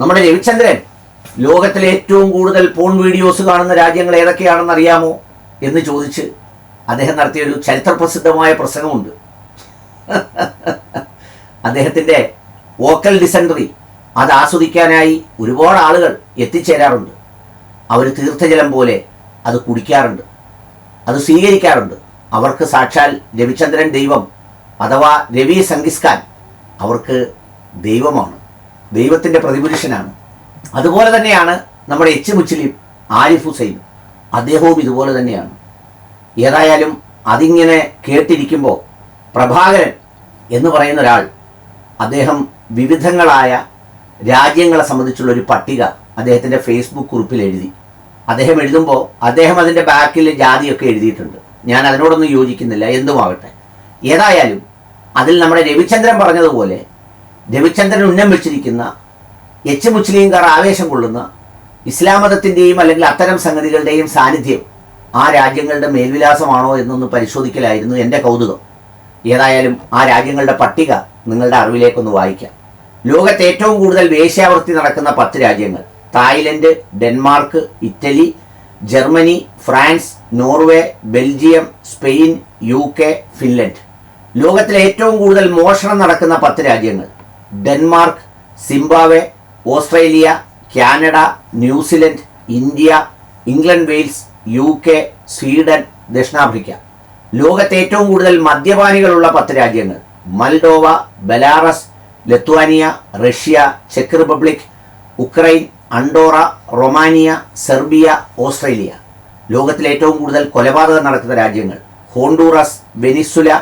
നമ്മുടെ രവിചന്ദ്രൻ ലോകത്തിലെ ഏറ്റവും കൂടുതൽ പോൺ വീഡിയോസ് കാണുന്ന രാജ്യങ്ങൾ ഏതൊക്കെയാണെന്ന് അറിയാമോ എന്ന് ചോദിച്ച് അദ്ദേഹം നടത്തിയ ഒരു ചരിത്രപ്രസിദ്ധമായ പ്രസംഗമുണ്ട്. അദ്ദേഹത്തിന്റെ വോക്കൽ ഡിസൻട്രി അത് ആസ്വദിക്കാനായി ഒരുപാട് ആളുകൾ എത്തിച്ചേരാറുണ്ട്. അവർ തീർത്ഥജലം പോലെ അത് കുടിക്കാറുണ്ട്. അത് സ്വീകരിക്കാറുണ്ട്. അവർക്ക് സാക്ഷാൽ രവിചന്ദ്രൻ ദൈവം അഥവാ രവി സംഗിസ്കാൻ അവർക്ക് ദൈവമാണ്. ദൈവത്തിന്റെ പ്രതിപുരുഷനാണ്. അതുപോലെ തന്നെയാണ് നമ്മുടെ എച്ച് മുച്ചിലിം ആരിഫ് ഹുസൈൻ അദ്ദേഹവും ഇതുപോലെ തന്നെയാണ്. ഏതായാലും അതിങ്ങനെ കേട്ടിരിക്കുമ്പോൾ പ്രഭാകരൻ എന്ന് പറയുന്ന ഒരാൾ അദ്ദേഹം വിവിധങ്ങളായ രാജ്യങ്ങളെ സംബന്ധിച്ചുള്ള ഒരു പട്ടിക അദ്ദേഹത്തിന്റെ ഫേസ്ബുക്ക് കുറിപ്പിൽ എഴുതി. അദ്ദേഹം എഴുതുമ്പോൾ അദ്ദേഹം അതിന്റെ ബാക്കിൽ ജാതിയൊക്കെ എഴുതിയിട്ടുണ്ട്. ഞാൻ അതിനോടൊന്നും യോജിക്കുന്നില്ല എന്തുമാകട്ടെ. ഏതായാലും അതിൽ നമ്മുടെ രവിചന്ദ്രൻ പറഞ്ഞതുപോലെ രവിചന്ദ്രൻ ഉന്നം വെച്ചിരിക്കുന്ന എച്ച് മുസ്ലിംകാർ ആവേശം കൊള്ളുന്ന ഇസ്ലാം മതത്തിന്റെയും അല്ലെങ്കിൽ അത്തരം സംഗതികളുടെയും സാന്നിധ്യം ആ രാജ്യങ്ങളുടെ മേൽവിലാസമാണോ എന്നൊന്ന് പരിശോധിക്കലായിരുന്നു എന്റെ കൗതുകം. ഏതായാലും ആ രാജ്യങ്ങളുടെ പട്ടിക നിങ്ങളുടെ അറിവിലേക്കൊന്ന് വായിക്കാം. ലോകത്ത് ഏറ്റവും കൂടുതൽ വേശ്യാവൃത്തി നടക്കുന്ന പത്ത് രാജ്യങ്ങൾ. Thailand Denmark Italy Germany France Norway Belgium Spain U K Finland. ലോകത്തിലെ ഏറ്റവും കൂടുതൽ മോഷണം നടക്കുന്ന പത്ത് രാജ്യങ്ങൾ. Denmark Zimbabwe Australia Canada New Zealand India England Wales U K Sweden ദക്ഷിണാഫ്രിക്ക. ലോകത്തെ ഏറ്റവും കൂടുതൽ മദ്യപാനികളുള്ള പത്ത് രാജ്യങ്ങൾ. Moldova Belarus Lithuania Russia check Republic Ukraine Andorra Romania Serbia Australia. ലോകത്തിലെ ഏറ്റവും കൂടുതൽ കൊലപാതകം നടക്കുന്ന രാജ്യങ്ങൾ. Honduras Venezuela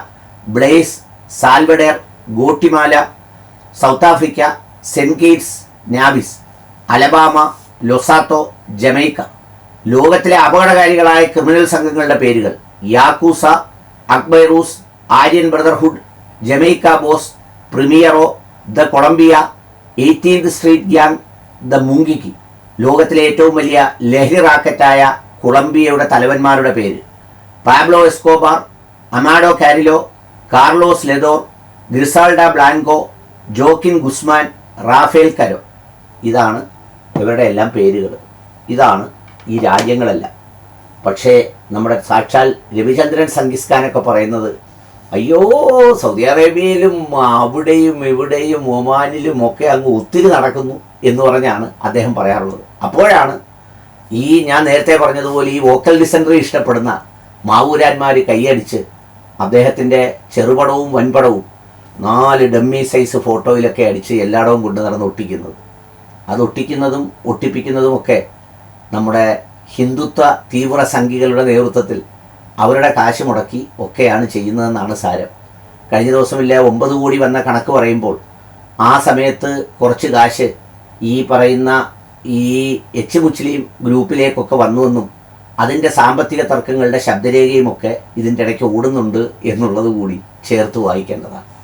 Belize Salvador Guatemala South Africa Saint Kitts Nevis Alabama Lesotho Jamaica. ലോകത്തിലെ അപകടകാരികളായ ക്രിമിനൽ സംഘങ്ങളുടെ പേരുകൾ Yakuza അക്ബൈറൂസ് Aryan Brotherhood Jamaica posse Primeiro the Colombia eighteenth street gang the Mungiki. ലോകത്തിലെ ഏറ്റവും വലിയ ലഹരി റാക്കറ്റായ കൊളംബിയയുടെ തലവന്മാരുടെ പേര് Pablo Escobar Amado Carrillo Carlos Lehder Griselda Blanco Joaquin Guzman Rafael Caro. ഇതാണ് ഇവരുടെ എല്ലാം പേരുകൾ. ഇതാണ് ഈ രാജ്യങ്ങളെല്ലാം. പക്ഷേ നമ്മുടെ സാക്ഷാൽ രവിചന്ദ്രൻ സംഗിസ്ഖാനൊക്കെ പറയുന്നത് അയ്യോ സൗദി അറേബ്യയിലും അവിടെയും ഇവിടെയും ഒമാനിലും ഒക്കെ അങ്ങ് ഒത്തിരി നടക്കുന്നു എന്ന് പറഞ്ഞാണ് അദ്ദേഹം പറയാറുള്ളത്. അപ്പോഴാണ് ഈ ഞാൻ നേരത്തെ പറഞ്ഞതുപോലെ ഈ വോക്കൽ ഡിസൻട്രി ഇഷ്ടപ്പെടുന്ന മാവൂരാന്മാർ കൈയടിച്ച് അദ്ദേഹത്തിന്റെ ചെറുപടവും വൻപടവും നാല് ഡമ്മി സൈസ് ഫോട്ടോയിലൊക്കെ അടിച്ച് എല്ലായിടവും കൊണ്ടു നടന്ന് ഒട്ടിക്കുന്നത്. അത് ഒട്ടിക്കുന്നതും ഒട്ടിപ്പിക്കുന്നതുമൊക്കെ നമ്മുടെ ഹിന്ദുത്വ തീവ്ര സംഘികളുടെ നേതൃത്വത്തിൽ അവരുടെ കാശ് മുടക്കി ഒക്കെയാണ് ചെയ്യുന്നതെന്നാണ് സാരം. കഴിഞ്ഞ ദിവസമില്ല ഒമ്പത് കോടി വന്ന കണക്ക് പറയുമ്പോൾ ആ സമയത്ത് കുറച്ച് കാശ് ഈ പറയുന്ന ഈ എച്ച് മുസ്ലിം ഗ്രൂപ്പിലേക്കൊക്കെ വന്നുവെന്നും അതിന്റെ സാമ്പത്തിക തർക്കങ്ങളുടെ ശബ്ദരേഖയുമൊക്കെ ഇതിന്റെ ഇടയ്ക്ക് ഓടുന്നുണ്ട് എന്നുള്ളത് കൂടി ചേർത്ത് വായിക്കേണ്ടതാണ്.